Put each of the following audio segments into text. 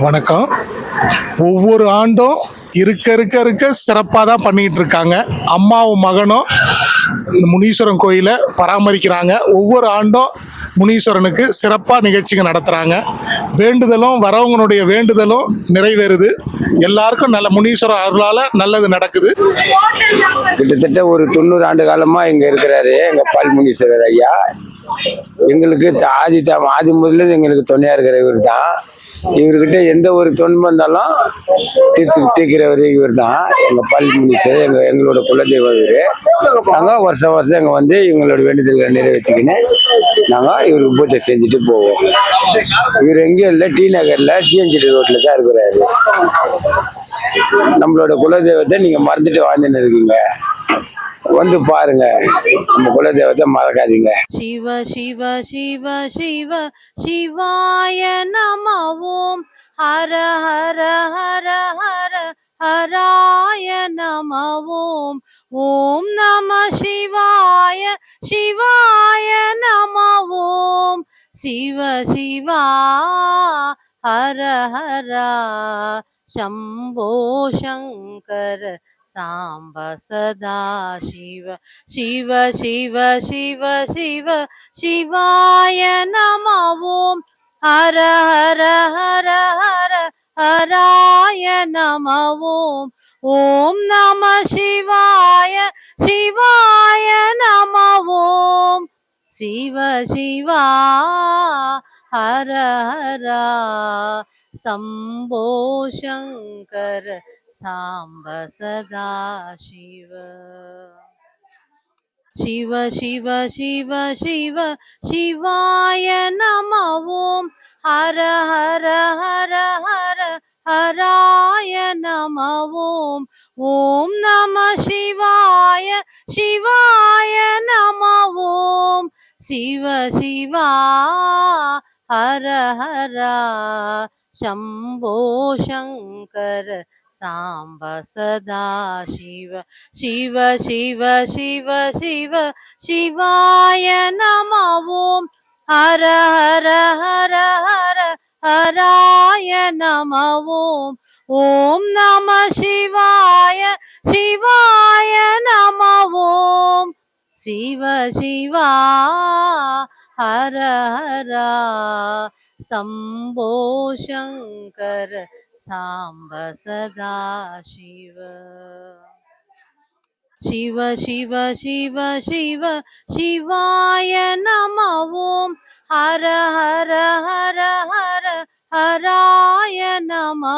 வணக்கம். ஒவ்வொரு ஆண்டும் இருக்க இருக்க இருக்க சிறப்பாக தான் பண்ணிகிட்டு இருக்காங்க. அம்மாவும் மகனும் இந்த முனீஸ்வரன் கோயிலை பராமரிக்கிறாங்க. ஒவ்வொரு ஆண்டும் முனீஸ்வரனுக்கு சிறப்பாக நிகழ்ச்சிகள் நடத்துகிறாங்க வேண்டுதலும் வரவங்களுடைய வேண்டுதலும் நிறைவேறுது. எல்லாருக்கும் நல்ல முனீஸ்வரன் அருளால் நல்லது நடக்குது. கிட்டத்தட்ட ஒரு தொண்ணூறு ஆண்டு காலமாக இங்கே இருக்கிறாரு எங்கள் பால் முனீஸ்வரர் ஐயா. எங்களுக்கு த- ஆதி த ஆதி முதல்ல எங்களுக்கு துணையாக இருக்கிற இவர் தான். இவர்கிட்ட எந்த ஒரு தொன்மை இருந்தாலும் தீர்த்து தீர்க்கிறவர் இவர் தான் எங்கள் பள்ளி சார் எங்கள் எங்களோட குலதெய்வம் இவர். நாங்கள் வருஷம் வருஷம் இங்கே வந்து இவங்களோட வேண்டுதல்களை நிறைவேற்றிக்கின்னு நாங்கள் இவருக்கு பூஜை செஞ்சுட்டு போவோம். இவர் எங்கேயும் இல்லை டி நகரில் ஜிஎன்ஜிடி ரோட்டில் தான் இருக்கிறாரு. நம்மளோட குலதெய்வத்தை நீங்கள் மறந்துட்டு வாழ்ந்துன்னு இருக்கீங்க. வந்து பாருங்க நம்ம குலதெய்வத்தை மறக்காதீங்க. சிவ சிவ சிவ சிவ சிவாய நமோ ॐ हर हर हर हर हराय नमः ॐ ॐ नमः शिवाय शिवाय नमः ॐ शिव शिवा हर हर शम्भो शङ्कर साम्ब सदा शिव शिव शिव शिव शिव शिवाय नमः ஹர ஹர ஹர ஹர ஹராய நம ஓம் ஓம் நம சிவாய சிவாய நம ஓம் சிவ சிவா ஹர ஹரா. சம்போ சங்கர சாம்ப சதா சிவ. சிவ சிவ சிவ சிவ சிவாய நம ஓம் ஹர ஹர ஹர ஹர ஹராய நம ஓம் ஓம் நம சிவாய சிவாய நம ஓம் சிவ சிவா शिवा हर हर शम्भो शङ्कर साम्ब सदा शिव शिव शिव शिव शिव शिवाय नमः ॐ हर हर हर हर हराय नमः ॐ ॐ नमः शिवाय शिवाय नमः ॐ शिव शिवा हर हर शम्भो शङ्कर साम्ब सदा शिव சிவ சிவ சிவ சிவ சிவாய நம ஓம் ஹர ஹர ஹர ஹர ஹராய நம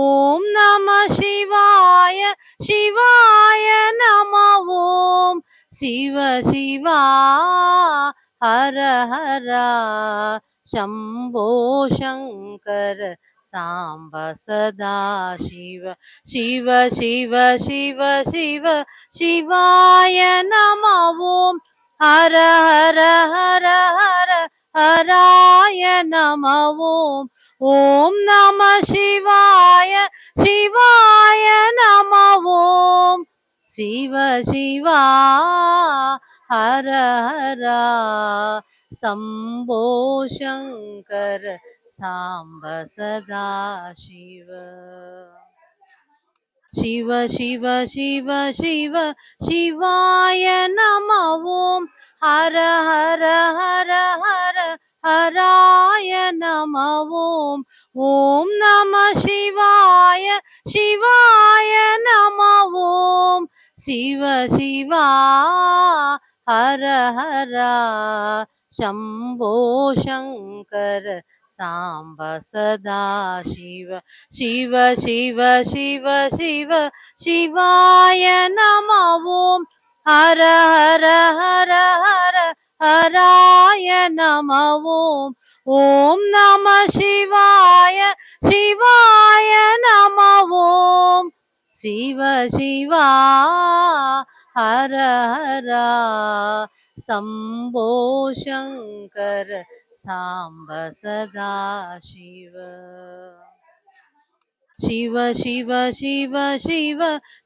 ஓம் நம சிவாய சிவாய நம சிவ சிவா हर हर शम्भो शङ्कर साम्ब सदा शिव शिव शिव शिव शिव शिवाय नमः ॐ हर हर हर हर हराय नमः ॐ ॐ नमः शिवाय शिवाय नमः ॐ சிவ சிவா ஹர ஹரா சம்போ சங்கர சாம்ப சதா சிவ. சிவ சிவ சிவ சிவ சிவாய நம ஓம் ஹர ஹர ஹர ஹர ஹராய நம ஓம் ஓம் நம சிவாய சிவாய நம சிவ சிவா हर हर शम्भो शङ्कर साम्ब सदा शिव शिव शिव शिव शिव शिवाय नमः ॐ हर हर हर हर हराय नमः ॐ ॐ नमः शिवाय शिवाय नमः ॐ शिव शिवा हर हर शम्भो शङ्कर साम्ब सदा शिव शिव शिव शिव शिव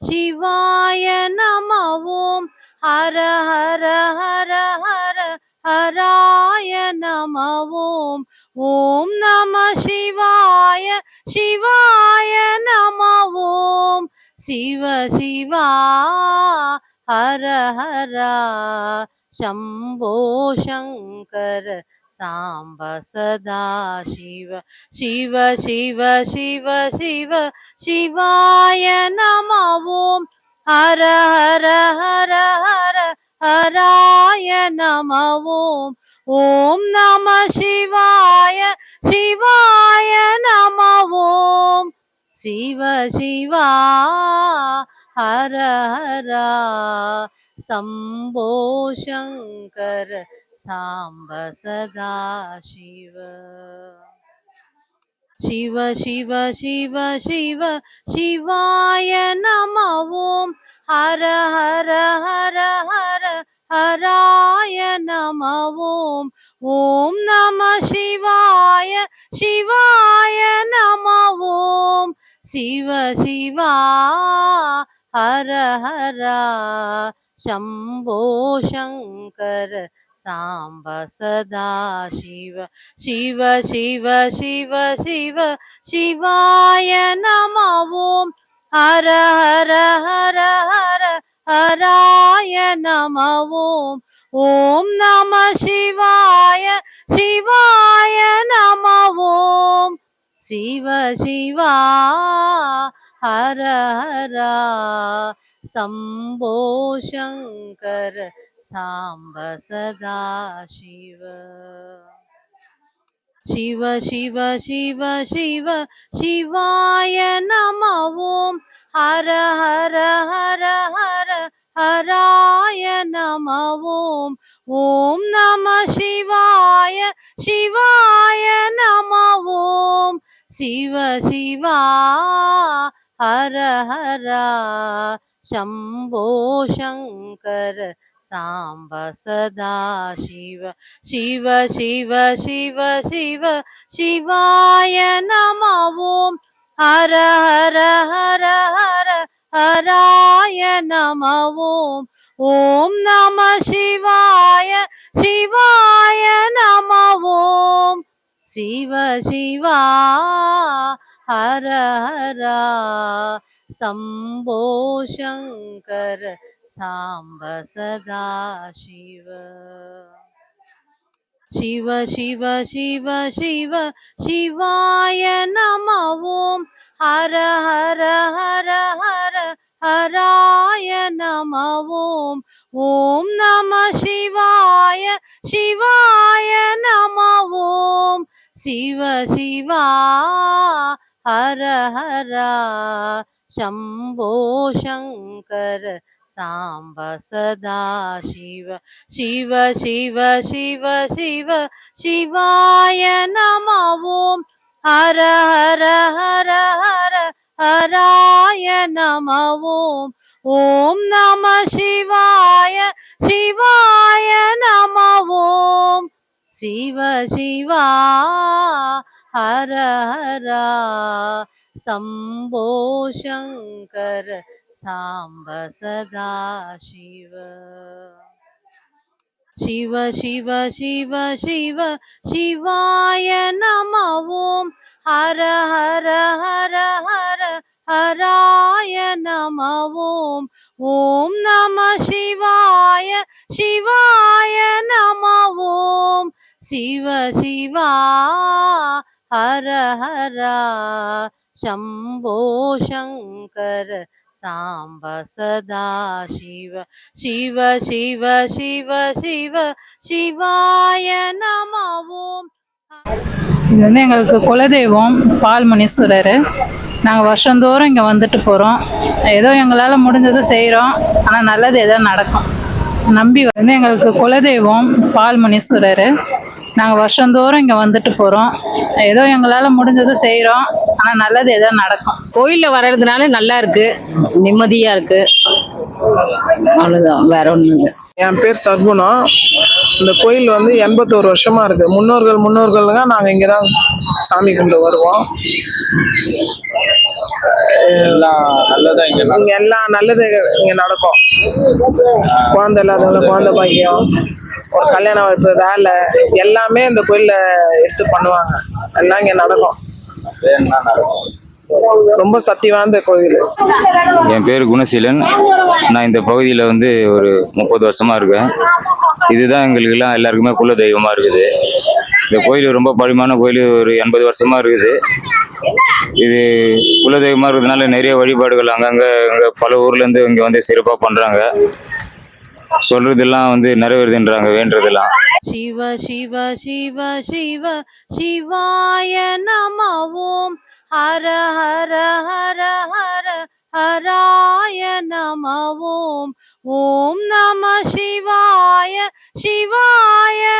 शिवाय नमः ॐ हर हर हर हर हराय नमः ॐ ॐ नमः शिवाय शिवाय नम ॐ शिव शिवा हर हर शम्भो शङ्कर साम्ब सदा शिव शिव शिव शिव शिव शिवाय नम ॐ हर हर हर हर हराय नम ॐ ॐ नमः शिवाय शिवाय नम ॐ शिव शिवा हर हर शम्भो शङ्कर साम्ब सदा शिव शिव शिव शिव शिव शिवाय नम ॐ हर हर हर हर हराय नम ॐ ॐ नमः शिवाय शिवाय नम ॐ शिव शिवा हर हर शम्भो शङ्कर साम्ब सदा शिव शिव शिव शिव शिव शिवाय नम ॐ हर हर हर हर हराय नम ॐ ॐ नमः शिवाय शिवाय नम ॐ சிவ சிவா ஹர ஹரா. சம்போ சங்கர சாம்ப சதா சிவ. शिव शिव शिव शिव शिवाय नम ॐ हर हर हर हर हराय नम ॐ ॐ नमः शिवाय शिवाय नम ॐ शिव शिवा हर हर शम्भो शङ्कर साम्ब सदा शिव शिव शिव शिव शिव शिवाय नम ॐ हर हर हर हर हराय नम ॐ ॐ नमः शिवाय शिवाय नम ॐ शिव शिवा हर हर शम्भो शङ्कर साम्ब सदा शिव சிவ சிவ சிவ சிவ சிவாய நம ஓம் ஹர ஹர ஹர ஹர ஹராய நம ஓம் நம சிவாய சிவாய நம சிவ சிவா हर हर शम्भो शङ्कर साम्ब सदा शिव शिव शिव शिव शिव शिवाय नम ॐ हर हर हर हर हराय नम ॐ ॐ नमः शिवाय शिवाय नम ॐ शिव शिवा ஹர ஹரா சம்போ சங்கர சாம்ப சதா சிவ. சிவ சிவ சிவ சிவ சிவாய நம ஓம் ஹர ஹர ஹர ஹர ஹராய நம ஓம் ஓம் நம சிவாய சிவாய நம சிவ சிவா हर हर शम्भो शङ्कर साम्ब सदा शिव शिव शिव शिव शिव शिवाय नम ॐ இது வந்து எங்களுக்கு குலதெய்வம் பால் முனீஸ்வரர் நாங்கள் வருஷந்தோறும் இங்கே வந்துட்டு போகிறோம் ஏதோ எங்களால் முடிஞ்சதை செய்கிறோம் ஆனால் நல்லது ஏதோ நடக்கும் நம்பி வந்து எங்களுக்கு குலதெய்வம் பால் முனீஸ்வரர் நாங்கள் வருஷந்தோறும் இங்கே வந்துட்டு போகிறோம் ஏதோ எங்களால் முடிஞ்சதை செய்கிறோம் ஆனால் நல்லது ஏதோ நடக்கும். கோயிலில் வர்றதுனால நல்லா இருக்கு. நிம்மதியா இருக்கு. அவ்வளோதான் வேற ஒன்றும் இல்லை. என் பேர் சர்க்குணம் இந்த கோயில் வந்து எண்பத்தோரு வருஷமா இருக்கு. முன்னோர்கள் முன்னோர்கள்ங்க நாங்கள் இங்கே தான் சாமி கும்பிட்டு வருவோம். எல்லாம் நல்லதா இங்க எல்லாம் நல்லது இங்கே நடக்கும். குழந்தை இல்லாதவங்க குழந்தை பாக்கியம். ஒரு கல்யாண வாய்ப்பு வேலை எல்லாமே இந்த கோயிலில் எடுத்து பண்ணுவாங்க. எல்லாம் இங்கே நடக்கும். ரொம்ப சக்தி வாய்ந்த கோயில். என் பேர் குணசீலன். நான் இந்த பகுதியில் வந்து ஒரு முப்பது வருஷமா இருக்கேன். இதுதான் எங்களுக்கெல்லாம் எல்லாருக்குமே குல தெய்வமாக இருக்குது. இந்த கோயில் ரொம்ப பழமையான கோயில் ஒரு எண்பது வருஷமா இருக்குது. இது குலதெய்வமாக இருக்கிறதுனால நிறைய வழிபாடுகள் அங்கங்கே இங்கே பல ஊர்லேருந்து இங்கே வந்து சிறப்பாக பண்ணுறாங்க சொல்றதெல்லாம் வந்து நிறைவேறுதுன்றாங்க வேண்டதெல்லாம் சிவ சிவ சிவ சிவ சிவாய நம ஓம் ஹர ஹர ஹர ஹர ஹராய நம ஓம் ஓம் நம சிவாய சிவாய